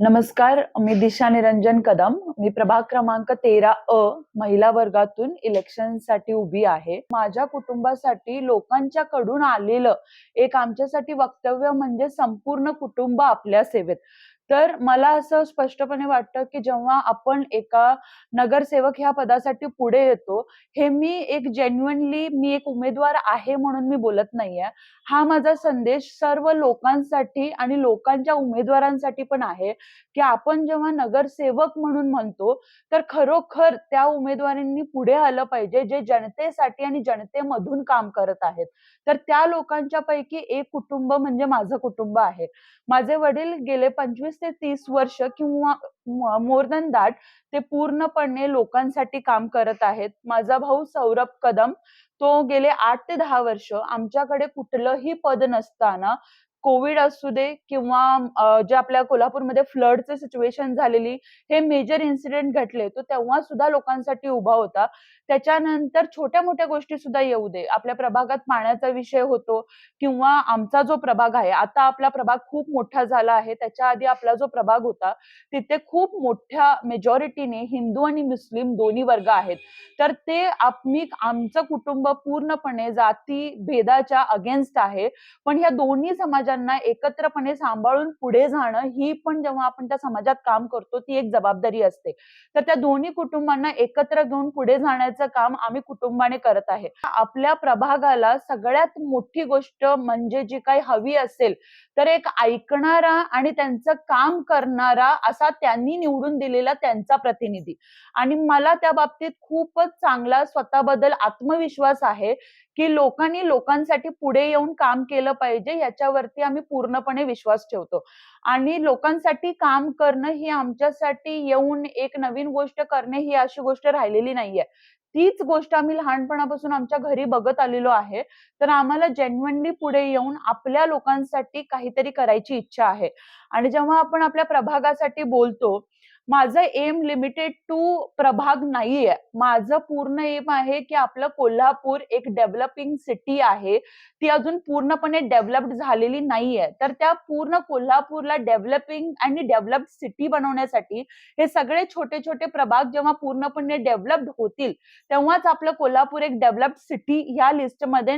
नमस्कार मी दिशा निरंजन कदम. मी प्रभाग क्रमांक तेरा अ महिला वर्गातून इलेक्शनसाठी उभी आहे. माझ्या कुटुंबासाठी लोकांच्या कडून आलेलं एक आमच्यासाठी वक्तव्य म्हणजे संपूर्ण कुटुंब आपल्या सेवेत. तर मला असं स्पष्टपणे वाटतं की जेव्हा आपण एका नगरसेवक ह्या पदासाठी पुढे येतो हे मी एक जेन्युअनली मी एक उमेदवार आहे म्हणून मी बोलत नाहीये. हा माझा संदेश सर्व लोकांसाठी आणि लोकांच्या उमेदवारांसाठी पण आहे की आपण जेव्हा नगरसेवक म्हणून म्हणतो तर खरोखर त्या उमेदवारांनी पुढे आलं पाहिजे जे जनतेसाठी आणि जनतेमधून काम करत आहेत. तर त्या लोकांच्या पैकी एक कुटुंब म्हणजे माझं कुटुंब आहे. माझे वडील गेले पंचवीस ते तीस वर्ष किंवा मोर दॅन दॅट ते पूर्णपणे लोकांसाठी काम करत आहेत. माझा भाऊ सौरभ कदम तो गेले आठ ते दहा वर्ष आमच्याकडे कुठलंही पद नसताना कोविड असू दे किंवा जे आपल्या कोल्हापूरमध्ये फ्लडचे सिच्युएशन झालेली हे मेजर इन्सिडेंट घडले तो तेव्हा सुद्धा लोकांसाठी उभा होता. त्याच्यानंतर छोट्या मोठ्या गोष्टी सुद्धा येऊ दे. आपल्या प्रभागात पाण्याचा विषय होतो किंवा आमचा जो प्रभाग आहे आता आपला प्रभाग खूप मोठा झाला आहे. त्याच्या आधी आपला जो प्रभाग होता तिथे खूप मोठ्या मेजॉरिटीने हिंदू आणि मुस्लिम दोन्ही वर्ग आहेत. तर ते आम्ही आमचं कुटुंब पूर्णपणे जाती भेदाच्या अगेन्स्ट आहे. पण ह्या दोन्ही समाजात एकत्रपणे सांभाळून पुढे जाणं ही पण जेव्हा आपण त्या समाजात काम करतो ती एक जबाबदारी असते. तर त्या दोन्ही कुटुंबांना एकत्र घेऊन पुढे जाण्याचं काम आम्ही कुटुंबाने करत आहे. आपल्या प्रभागाला सगळ्यात मोठी गोष्ट म्हणजे जी काही हवी असेल तर एक ऐकणारा आणि त्यांचं काम करणारा असा त्यांनी निवडून दिलेला त्यांचा प्रतिनिधी. आणि मला त्या बाबतीत खूपच चांगला स्वतःबद्दल आत्मविश्वास आहे की लोकांनी लोकांसाठी पुढे येऊन काम केलं पाहिजे याच्यावरती आम्ही पूर्णपणे विश्वास ठेवतो. आणि लोकांसाठी काम करणं ही आमच्यासाठी येऊन एक नवीन गोष्ट करणे ही अशी गोष्ट राहिलेली नाहीये. तीच गोष्ट आम्ही लहानपणापासून आमच्या घरी बघत आलेलो आहे. तर आम्हाला जेन्युअनली पुढे येऊन आपल्या लोकांसाठी काहीतरी करायची इच्छा आहे. आणि जेव्हा आपण आपल्या प्रभागासाठी बोलतो माझं एम लिमिटेड टू प्रभाग नाहीये. माझं पूर्ण एम आहे की आपलं कोल्हापूर एक डेव्हलपिंग सिटी आहे. ती अजून पूर्णपणे डेव्हलप्ड झालेली नाहीये. तर त्या पूर्ण कोल्हापूरला डेव्हलपिंग आणि डेव्हलप्ड सिटी बनवण्यासाठी हे सगळे छोटे छोटे प्रभाग जेव्हा पूर्णपणे डेव्हलप्ड होतील तेव्हाच आपलं कोल्हापूर एक डेव्हलप्ड सिटी ह्या लिस्टमध्ये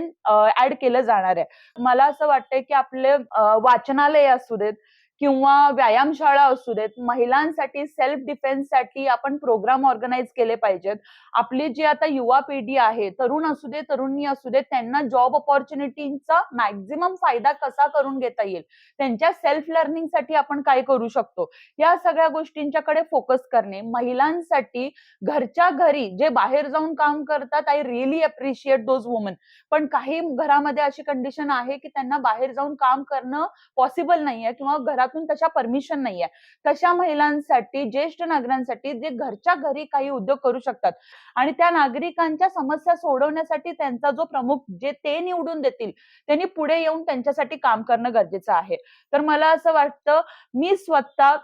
ऍड केलं जाणार आहे. मला असं वाटतंय की आपले वाचनालय असू देत किंवा व्यायामशाळा असू देत महिलांसाठी सेल्फ डिफेन्ससाठी आपण प्रोग्राम ऑर्गनाईज केले पाहिजेत. आपली जी आता युवा पिढी आहे तरुण असू दे तरुणी असू दे त्यांना जॉब ऑपॉर्च्युनिटीचा मॅक्झिमम फायदा कसा करून घेता येईल? त्यांच्या सेल्फ लर्निंगसाठी आपण काय करू शकतो? या सगळ्या गोष्टींच्याकडे फोकस करणे. महिलांसाठी घरच्या घरी जे बाहेर जाऊन काम करतात I really appreciate those women पण काही घरामध्ये अशी कंडिशन आहे की त्यांना बाहेर जाऊन काम करणं पॉसिबल नाहीये किंवा घरातून तशा परमिशन नाहीये. तशा महिलांसाठी ज्येष्ठ नागरिकांसाठी जे घरच्या घरी काही उद्योग करू शकतात. आणि त्या नागरिकांच्या समस्या सोडवण्यासाठी त्यांचा जो प्रमुख जे ते निवडून देतील त्यांनी पुढे येऊन त्यांच्यासाठी काम करणं गरजेचं आहे. तर मला असं वाटतं मी स्वतः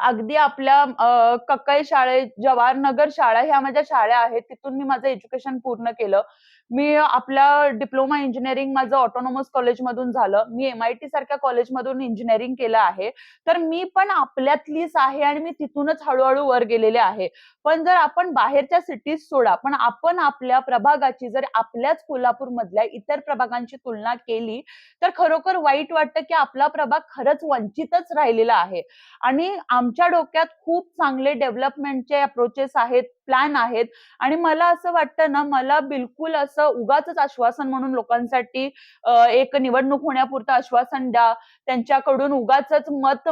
अगदी आपल्या अ, कक्काई शाळेत जवाहरनगर शाळा ह्या माझ्या शाळा आहेत तिथून मी माझं एज्युकेशन पूर्ण केलं. मी आपल्या डिप्लोमा इंजिनिअरिंग माझं ऑटोनॉमस कॉलेजमधून झालं. मी एमआयटी सारख्या कॉलेजमधून इंजिनिअरिंग केलं आहे. तर मी पण आपल्यातलीच आहे आणि मी तिथूनच हळूहळू वर गेलेले आहे. पण जर आपण बाहेरच्या सिटीज सोडा पण आपण आपल्या प्रभागाची जर आपल्याच कोल्हापूर मधल्या इतर प्रभागांची तुलना केली तर खरोखर वाईट वाटतं की आपला प्रभाग खरंच वंचितच राहिलेला आहे. आणि आमच्या डोक्यात खूप चांगले डेव्हलपमेंटचे अप्रोचेस आहेत. प्लॅन आहेत. आणि मला असं वाटतं ना मला बिलकुल असं उगाच आश्वासन म्हणून लोकांसाठी एक निवडणूक होण्यापुरतं आश्वासन द्या. त्यांच्याकडून उगाच मत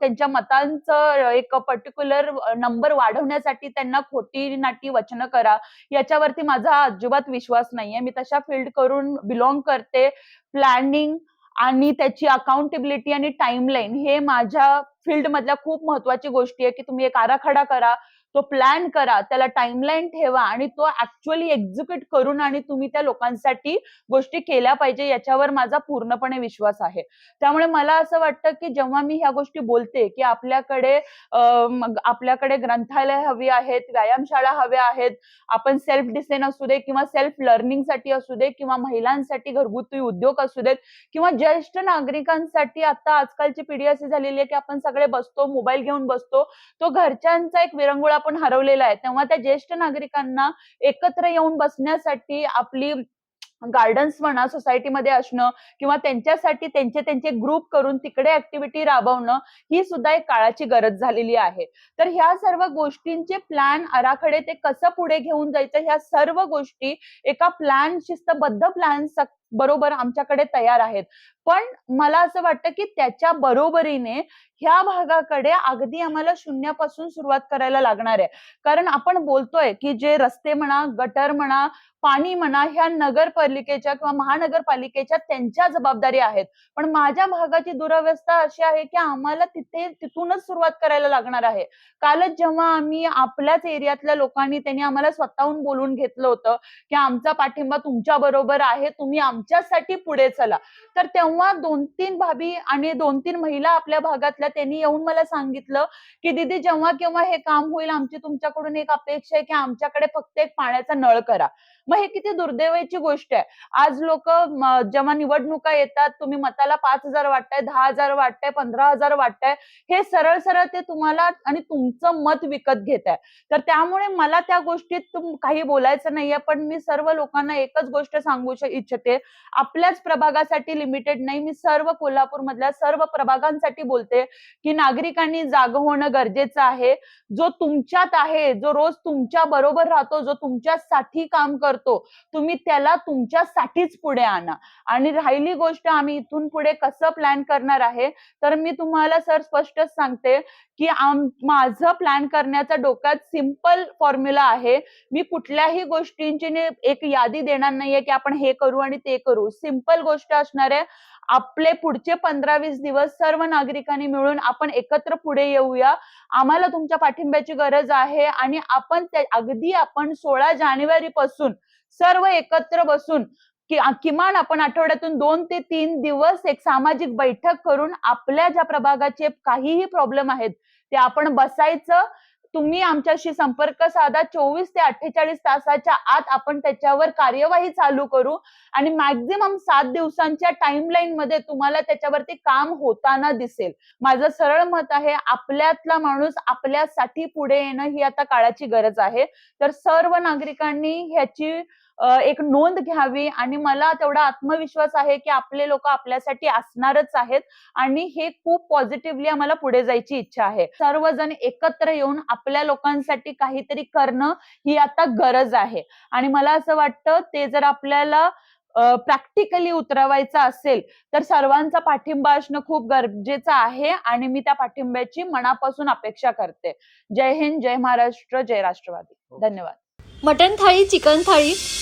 त्यांच्या मतांचं एक पर्टिक्युलर नंबर वाढवण्यासाठी त्यांना खोटी नाटी वचनं करा. याच्यावरती माझा अजिबात विश्वास नाहीये. मी तशा फील्ड करून बिलॉंग करते. प्लॅनिंग आणि त्याची अकाउंटेबिलिटी आणि टाइमलाईन हे माझ्या फील्ड मधल्या खूप महत्वाची गोष्टी आहे की तुम्ही एक आराखडा करा. तो प्लॅन करा त्याला टाइमलाईन ठेवा आणि तो ऍक्च्युअली एक्झिक्यूट करून आणि तुम्ही त्या लोकांसाठी गोष्टी केल्या पाहिजे याच्यावर माझा पूर्णपणे विश्वास आहे. त्यामुळे मला असं वाटतं की जेव्हा मी ह्या गोष्टी बोलते की आपल्याकडे आपल्याकडे ग्रंथालय हवी आहेत व्यायामशाळा हव्या आहेत आपण सेल्फ डिसेन असू दे किंवा सेल्फ लर्निंगसाठी असू दे किंवा महिलांसाठी घरगुती उद्योग असू देत किंवा ज्येष्ठ नागरिकांसाठी आता आजकालची पिढी अशी झालेली आहे की आपण सगळे बसतो मोबाईल घेऊन बसतो तो घरच्यांचा एक विरंगुळा आपण हरवलेला आहे. तेव्हा त्या ज्येष्ठ नागरिकांना एकत्र येऊन बसण्यासाठी आपली गार्डन्स म्हणा सोसायटीमध्ये असणं किंवा त्यांच्यासाठी त्यांचे त्यांचे ग्रुप करून तिकडे ऍक्टिव्हिटी राबवणं ही सुद्धा एक काळाची गरज झालेली आहे. तर ह्या सर्व गोष्टींचे प्लॅन आराखडे ते कसं पुढे घेऊन जायचं ह्या सर्व गोष्टी एका प्लॅन शिस्तबद्ध प्लॅन बरोबर आमच्याकडे तयार आहेत. पण मला असं वाटतं की त्याच्या बरोबरीने ह्या भागाकडे अगदी आम्हाला शून्यापासून सुरुवात करायला लागणार आहे. कारण आपण बोलतोय की जे रस्ते म्हणा गटर म्हणा पाणी म्हणा ह्या नगरपालिकेच्या किंवा महानगरपालिकेच्या त्यांच्या जबाबदारी आहेत. पण माझ्या भागाची दुरावस्था अशी आहे की आम्हाला तिथे तिथूनच सुरुवात करायला लागणार आहे. कालच जेव्हा आम्ही आपल्याच एरियातल्या लोकांनी त्यांनी आम्हाला स्वतःहून बोलून घेतलं होतं की आमचा पाठिंबा तुमच्या बरोबर आहे तुम्ही आमच्यासाठी पुढे चला. तर तेव्हा दोन तीन भाभी आणि दोन तीन महिला आपल्या भागातल्या त्यांनी येऊन मला सांगितलं की दीदी जेव्हा केव्हा हे काम होईल आमची तुमच्याकडून एक अपेक्षा आहे की आमच्याकडे फक्त एक पाण्याचा नळ करा. मग हे किती दुर्दैवाची गोष्ट आहे. आज लोक जेव्हा निवडणुका येतात तुम्ही मताला पाच हजार वाटताय दहा हजार वाटताय पंधरा हजार वाटताय हे सरळ सरळ ते तुम्हाला आणि तुमचं मत विकत घेत आहे. तर त्यामुळे मला त्या गोष्टीत काही बोलायचं नाहीये पण मी सर्व लोकांना एकच गोष्ट सांगू इच्छिते आपल्याच प्रभागासाठी लिमिटेड नाही. मी सर्व कोल्हापूर मधल्या सर्व प्रभागांसाठी बोलते की नागरिकांनी जाग होणं गरजेचं आहे. जो तुमच्यात आहे जो रोज तुमच्या बरोबर राहतो जो तुमच्यासाठी काम करतो तुम्ही त्याला तुमच्यासाठीच पुढे आणा. आणि राहिली गोष्ट आम्ही इथून पुढे कसं प्लॅन करणार आहे? तर मी तुम्हाला सर स्पष्टच सांगते की माझं प्लॅन करण्याचा डोक्यात सिंपल फॉर्म्युला आहे. मी कुठल्याही गोष्टींची एक यादी देणार नाहीये की आपण हे करू आणि ते करू. सिंपल गोष्ट असणार आहे. आपले पुढचे पंधरा वीस दिवस सर्व नागरिकांनी मिळून आपण एकत्र पुढे येऊया. आम्हाला तुमच्या पाठिंब्याची गरज आहे आणि आपण अगदी आपण सोळा जानेवारी पासून सर्व एकत्र बसून कि किमान आपण आठवड्यातून दोन ते तीन दिवस एक सामाजिक बैठक करून आपल्या ज्या प्रभागाचे काहीही प्रॉब्लेम आहेत ते आपण बसायचं तुम्ही आमच्याशी संपर्क साधा. चोवीस ते अठ्ठेचाळीस तासाच्या आत आपण त्याच्यावर कार्यवाही चालू करू. आणि मॅक्झिमम सात दिवसांच्या टाइमलाईन मध्ये तुम्हाला त्याच्यावरती काम होताना दिसेल. माझं सरळ मत आहे आपल्यातला माणूस आपल्यासाठी पुढे येणं ही आता काळाची गरज आहे. तर सर्व नागरिकांनी ह्याची एक नोंद घ्यावी आणि मला तेवढा आत्मविश्वास आहे की आपले लोक आपल्यासाठी असणारच आहेत आणि हे खूप पॉझिटिव्हली आम्हाला पुढे जायची इच्छा आहे. सर्वजण एकत्र येऊन आपल्या लोकांसाठी काहीतरी करणं ही आता गरज आहे. आणि मला असं वाटतं ते जर आपल्याला प्रॅक्टिकली उतरवायचं असेल तर सर्वांचा पाठिंबा असणं खूप गरजेचं आहे आणि मी त्या पाठिंब्याची मनापासून अपेक्षा करते. जय हिंद जय महाराष्ट्र जय राष्ट्रवादी. धन्यवाद. Mutton thali chicken thali